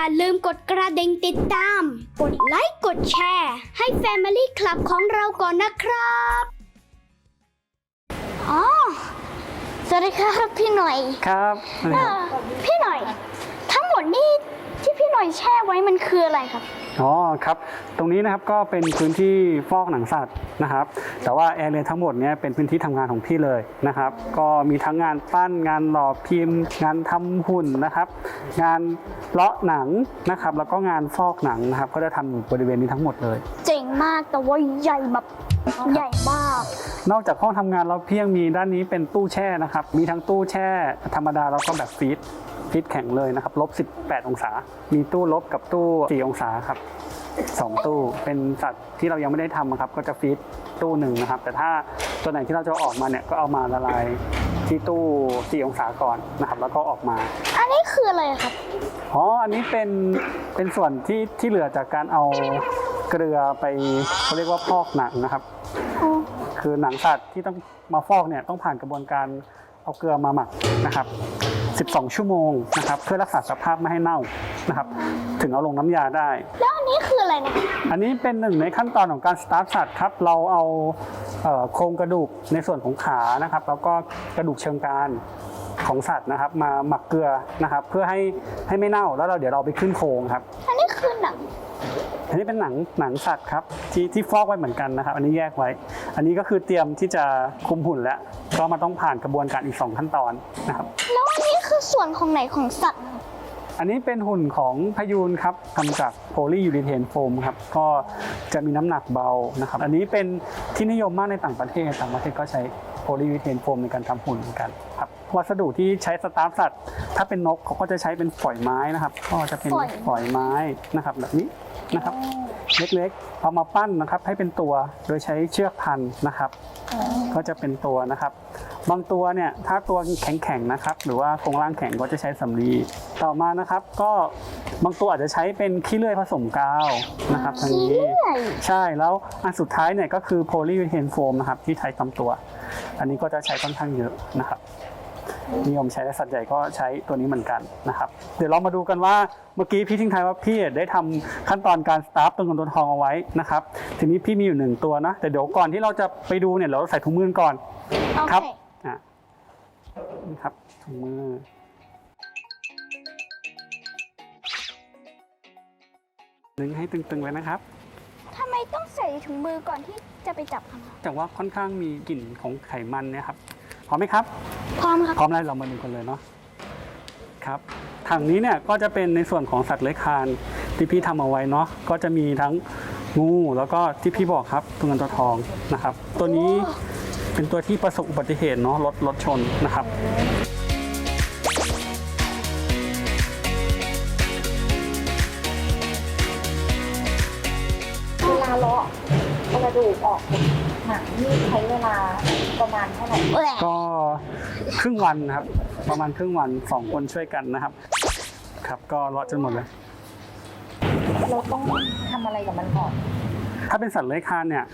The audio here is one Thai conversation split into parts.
อย่าลืมกดกระดิ่งติดตาม กดไลค์ กดแชร์ ให้ Family Club ของเราก่อนนะครับอ๋อสวัสดีครับพี่หน่อยครับ เอ่อพี่หน่อย ทั้งหมดนี่ที่พี่หน่ อยแช่ไว้มันคืออะไรครับ อ๋อครับ ตรงนี้นะครับก็เป็นพื้นที่ฟอกหนังสัตว์นะครับ แต่ว่าแอร์เรียทั้งหมดเนี้ยเป็นพื้นที่ทำงานของพี่เลยนะครับ ก็มีทั้งงานปั้นงานหล่อพิมพ์ งานทำหุ่นนะครับ งานเลาะหนังนะครับ แล้วก็งานฟอกหนังนะครับ ก็จะทำอยู่บริเวณนี้ทั้งหมดเลย เจ๋งมากแต่ว่าใหญ่แบบใหญ่มาก นอกจากห้องทำงานแล้วเพียงมีด้านนี้เป็นตู้แช่นะครับ มีทั้งตู้แช่ธรรมดาแล้วก็แบบฟีด ฟีดแข็งเลยนะครับลบ 18 องศา มีตู้ลบกับตู้ 4 องศาครับสองตู้ เป็นสัตว์ที่เรายังไม่ได้ทำนะครับก็จะฟีดตู้หนึ่งนะครับ แต่ถ้าตัวไหนที่เราจะเอาออกมาเนี่ยก็เอามาละลายที่ตู้ 4 องศาก่อนนะครับ แล้วก็ออกมา อันนี้คืออะไรครับ อ๋อ อันนี้เป็นเป็นส่วนที่ที่เหลือจากการเอาเกลือไปเขาเรียกว่าพอกหนังนะครับ คือหนังสัตว์ที่ต้องมาฟอกเนี่ยต้องผ่านกระบวนการเอาเกลือมาหมักนะครับ 12 ชั่วโมงนะครับเพื่อรักษาสภาพไม่ให้เน่านะครับถึงเอาลงน้ำยาได้ แล้วอันนี้คืออะไรนะอันนี้เป็นหนึ่งในขั้นตอนของการสตาร์ทสัตว์ครับ เราเอาเอ่อโครงกระดูกในส่วนของขานะครับ แล้วก็กระดูกเชิงกรานของสัตว์นะครับ มาหมักเกลือนะครับ เพื่อให้ให้ไม่เน่าแล้วเราเดี๋ยวเราไปขึ้นโครงครับ อันนี้คือหนังอันนี้เป็นหนังหนังสัตว์ครับที่ที่ฟอกไว้เหมือนกันนะครับ อันนี้แยกไว้ อันนี้ก็คือเตรียมที่จะคุมหุ่นแล้วก็มาต้องผ่านกระบวนการอีก 2 ขั้นตอนนะครับ แล้วอันนี้ คือส่วนของไหนของสัตว์อันนี้เป็นหุ่นของพยูนครับทำจากโพลียูริเทนโฟมครับก็จะมีน้ำหนักเบานะครับ อันนี้เป็นที่นิยมมากในต่างประเทศ ต่างประเทศก็ใช้โพลียูริเทนโฟมในการทำหุ่นเหมือนกันครับ วัสดุที่ใช้สตาร์ฟสัตว์ ถ้าเป็นนกเขาก็จะใช้เป็นฝอยไม้นะครับ ก็จะเป็นฝอย ฝอยไม้นะครับ แบบนี้นะครับ เล็กๆ เอามาปั้นนะครับให้เป็นตัวโดยใช้เชือกพันนะครับ ก็จะเป็นตัวนะครับ บางตัวเนี่ยถ้าตัวแข็งๆนะครับ หรือว่าโครงร่างแข็งก็จะใช้สำลีต่อมานะครับ ก็บางตัวอาจจะใช้เป็นขี้เลื่อยผสมกาวนะครับทางขี้นี้เลื่อยใช่แล้วอันสุดท้ายเนี่ยก็คือโพลียูเทนโฟมนะครับที่ใช้ทำตัว อันนี้ก็จะใช้ค่อนข้างเยอะนะครับ นิยมใช้และสัตว์ใหญ่ก็ใช้ตัวนี้เหมือนกันนะครับ เดี๋ยวเรามาดูกันว่าเมื่อกี้พี่ทิ้งท้ายว่าพี่ได้ทำขั้นตอนการสตาร์ฟตัวเงินตัวทองเอาไว้นะครับ ทีนี้พี่มีอยู่หนึ่งตัวนะ แต่เดี๋ยวก่อนที่เราจะไปดูเนี่ยเราใส่ถุงมือก่อนโอครัเคบอะนี่ครับถุงมือดึงให้ตึงๆไว้นะครับทำไมต้องใส่ถุงมือก่อนที่จะไปจับมันครับแต่ว่าค่อนข้างมีกลิ่นของไขมันเนี่ยครับ พร้อมไหมครับ พร้อมครับพร้อมแล้วเรามาดูกันเลยเนาะครับถังนี้เนี่ยก็จะเป็นในส่วนของสัตว์เลื้อยคลานที่พี่ทำเอาไว้เนาะก็จะมีทั้งงูแล้วก็ที่พี่บอกครับตัวเงินตัวทองนะครับ ตัวนี้เป็นตัวที่ประสบอุบัติเหตุเนาะรถรถชนนะครับเวลาเลาะก ระดูกออกหนังนี่ใช้เวลาประมาณเท่าไหร่แหละก็ครึ่งวันนะครับ ประมาณครึ่งวันสองคนช่วยกันนะครับ ครับก็เลาะจนหมดเลยเราต้องทำอะไรกับมันก่อนถ้าเป็นสัตว์เลื้อยคลานเนี่ย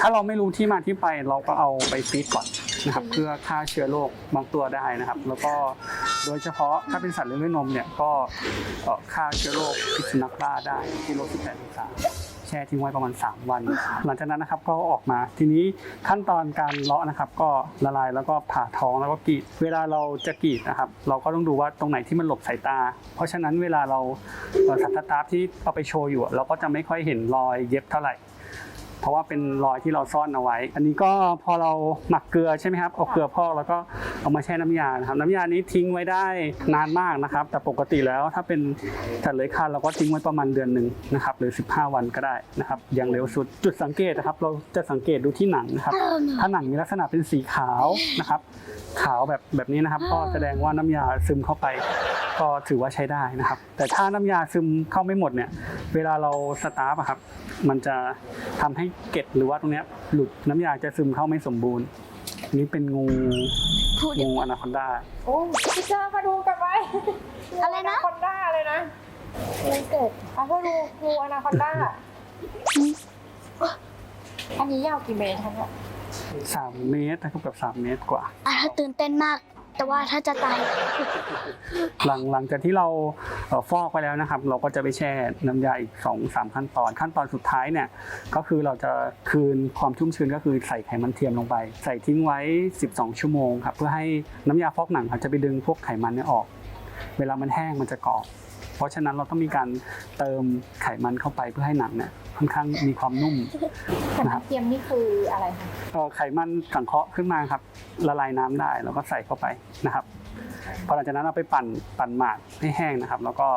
ถ้าเราไม่รู้ที่มาที่ไปเราก็เอาไปฟีดก่อนนะครับ เพื่อฆ่าเชื้อโรคบางตัวได้นะครับ แล้วก็โดยเฉพาะถ้าเป็นสัตว์เลี้ยงด้วยนมเนี่ยก็เอ่อฆ่าเชื้อโรคพิษสุนัขบ้าได้ที่โรคที่แปดองศาแช่ทิ้งไว้ประมาณ 3 วัน หลังจากนั้นนะครับก็ออกมาทีนี้ขั้นตอนการเลาะนะครับ ก็ละลายแล้วก็ผ่าท้องแล้วก็กรีด เวลาเราจะกรีดนะครับ เราก็ต้องดูว่าตรงไหนที่มันหลบสายตา เพราะฉะนั้นเวลาเราสัตว์ตาฟที่เอาไปโชว์อยู่ เราก็จะไม่ค่อยเห็นรอยเย็บเท่าไหร่ เพราะว่าเป็นรอยที่เราซ่อนเอาไว้ อันนี้ก็พอเราหมักเกลือใช่ไหมครับเอาเกลือพอกแล้วก็เอามาแช่น้ำยานะครับน้ำยานี้ทิ้งไว้ได้นานมากนะครับ แต่ปกติแล้วถ้าเป็นสัตว์เลื้อยคลานเราก็ทิ้งไว้ประมาณเดือนหนึ่งนะครับหรือ 15 วันก็ได้นะครับอย่างเร็วสุดจุดสังเกตนะครับ เราจะสังเกตดูที่หนังนะครับ ถ้าหนังมีลักษณะเป็นสีขาวนะครับ ขาวแบบแบบนี้นะครับ ก็แสดงว่าน้ำยาซึมเข้าไป ก็ถือว่าใช้ได้นะครับ แต่ถ้าน้ำยาซึมเข้าไม่หมดเนี่ย เวลาเราสตาร์ฟอะครับ มันจะทำให้เกล็ดหรือว่าตรงเนี้ยหลุดน้ำยาจะซึมเข้าไม่สมบูรณ์อันนี้เป็นงูพูดงูอนาคอนดาโอ้พี่เจ้ามาดูกันไว้อะไรนะคอนด้าเลยนะมันเกิดเอาให้ดูงูอนาคอนด้าอันนี้ยาวกี่เมตรคะเนี่ยสามเมตรนะครับเกับสามเมตรกว่าอะตื่นเต้นมาก แต่ว่าถ้าจะตายหลังหลังจากที่เราฟอกไปแล้วนะครับ เราก็จะไปแช่น้ำยาอีก2อสามขั้นตอน ขั้นตอนสุดท้ายเนี่ยก็คือเราจะคืนความชุ่มชื้นก็คือใส่ไขมันเทียมลงไป ใส่ทิ้งไว้ 12 ชั่วโมงครับเพื่อให้น้ำยาฟอกหนังครับจะไปดึงพวกไขมันเนี่ยออก เวลามันแห้งมันจะกรอบ เพราะฉะนั้นเราต้องมีการเติมไขมันเข้าไปเพื่อให้หนังเนี่ยค่อนข้างมีความนุ่มไขมันเทียมนี่คืออะไรคะเอาไขมันสังเคราะห์ขึ้นมาครับละลายน้ำได้แล้วก็ใส่เข้าไปนะครับพอหลังจากนั้นเราไปปั่นปั่นหมาดให้แห้งนะครับ แล้วก็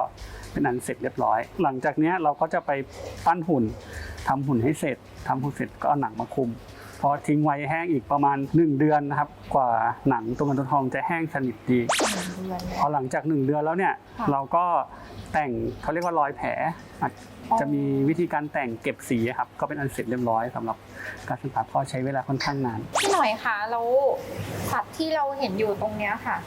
เป็นอันเสร็จเรียบร้อย หลังจากเนี้ยเราก็จะไปปั้นหุ่นทำหุ่นให้เสร็จทำหุ่นเสร็จก็เอาหนังมาคุม พอทิ้งไว้แห้งอีกประมาณ 1 เดือนนะครับกว่าหนังตัวเงินตัวทองจะแห้งสนิทดีหนึ่งเดือนเลยพอหลังจาก 1 เดือนแล้วเนี่ยค่ะเราก็แต่งเขาเรียกว่ารอยแผลอาจจะมีวิธีการแต่งเก็บสีครับก็เป็นอันเสร็จเรียบร้อยสำหรับการศึกษาพ่อใช้เวลาค่อนข้างนานพี่หน่อยคะแล้วสัตว์ที่เราเห็นอยู่ตรงเนี้ยค่ะ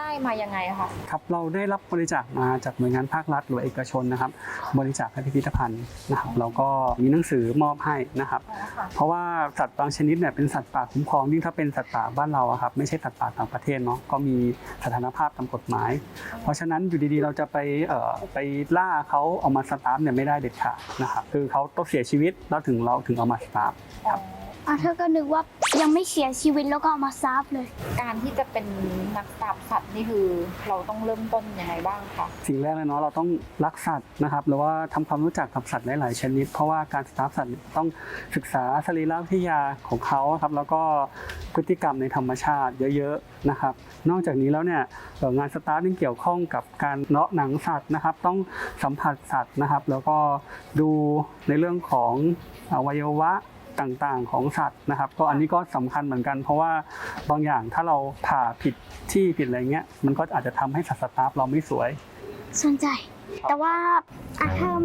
ได้มายังไงคะครับเราได้รับบริจาคมาจากหน่วยงานภาครัฐหรือเอกชนนะครับ บริจาคให้พิพิธภัณฑ์นะครับเราก็มีหนังสือมอบให้นะครับอ๋อค่ะเพราะว่าสัตว์บางชนิดเนี่ยเป็นสัตว์ป่าคุ้มครองยิ่งถ้าเป็นสัตว์ป่าบ้านเราอะครับไม่ใช่สัตว์ป่าต่างประเทศเนาะก็มีสถานภาพตามกฎหมาย เพราะฉะนั้นอยู่ดีๆ เราจะไปเอ่อไปล่าเขาเอามาสตาร์ฟเนี่ยไม่ได้เด็ดขาดนะครับคือเขาต้องเสียชีวิตแล้วถึงเราถึงเอามาสตาร์ฟอ๋อ อะเธอก็นึกว่ายังไม่เสียชีวิตแล้วก็เอามาซับเลย การที่จะเป็นนักปราบสัตว์นี่คือ เราต้องเริ่มต้นยังไงบ้างคะสิ่งแรกเลยเนาะเราต้องรักสัตว์นะครับหรือว่าทำความรู้จักกับสัตว์หลายๆชนิด เพราะว่าการสตาฟสัตว์ต้องศึกษาสรีรวิทยาของเขาครับแล้วก็พฤติกรรมในธรรมชาติเยอะๆนะครับ นอกจากนี้แล้วเนี่ยเอ่องานสตาฟยังเกี่ยวข้องกับการเลาะหนังสัตว์นะครับ ต้องสัมผัสสัตว์นะครับ แล้วก็ดูในเรื่องของอวัยวะ ต่างๆของสัตว์นะครับ ก็อันนี้ก็สำคัญเหมือนกัน เพราะว่าบางอย่างถ้าเราผ่าผิดที่ผิดอะไรเงี้ยมันก็อาจจะทำให้สัตว์สตาฟเราไม่สวยสนใจ แต่ว่าอาเทอม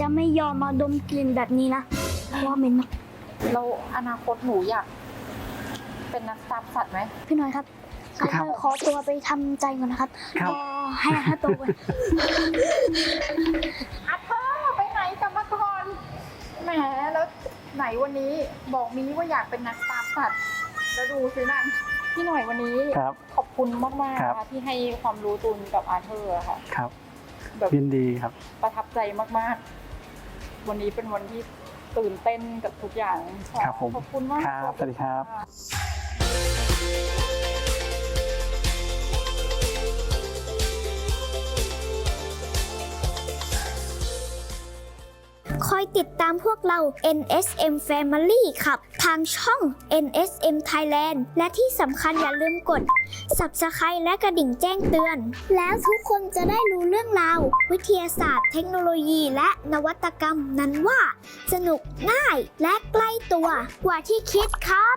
จะไม่ยอมมาดมกลิ่นแบบนี้นะเพราะว่าเหม็นมากเราอนาคตหนูอยากเป็นนักปราบสัตว์ไหมพี่น้อยครับอาเธอร์ขอตัวไปทำใจก่อนนะครับครับก็ให้อาเธอร์โตก่อนอัดเธอไปไหนกลับมาก่อนแหมแล้ว ไหนวันนี้บอกมินิว่าอยากเป็นนักปราบสัตว์แล้วดูสินั่นพี่หน่อยวันนี้ครับขอบคุณมากๆครับนะคะที่ให้ความรู้ตุนกับอาเธอร์อะค่ะครับแบบยินดีครับ ประทับใจมากๆ วันนี้เป็นวันที่ตื่นเต้นกับทุกอย่างะครับผมขอบคุณมากครับสวัสดีครับ อยติดตามพวกเรา NSM Family ครับ ทางช่อง NSM Thailand และที่สำคัญอย่าลืมกด Subscribe และกระดิ่งแจ้งเตือน แล้วทุกคนจะได้รู้เรื่องราว วิทยาศาสตร์ เทคโนโลยีและนวัตกรรมนั้นว่า สนุกง่ายและใกล้ตัวกว่าที่คิดครับ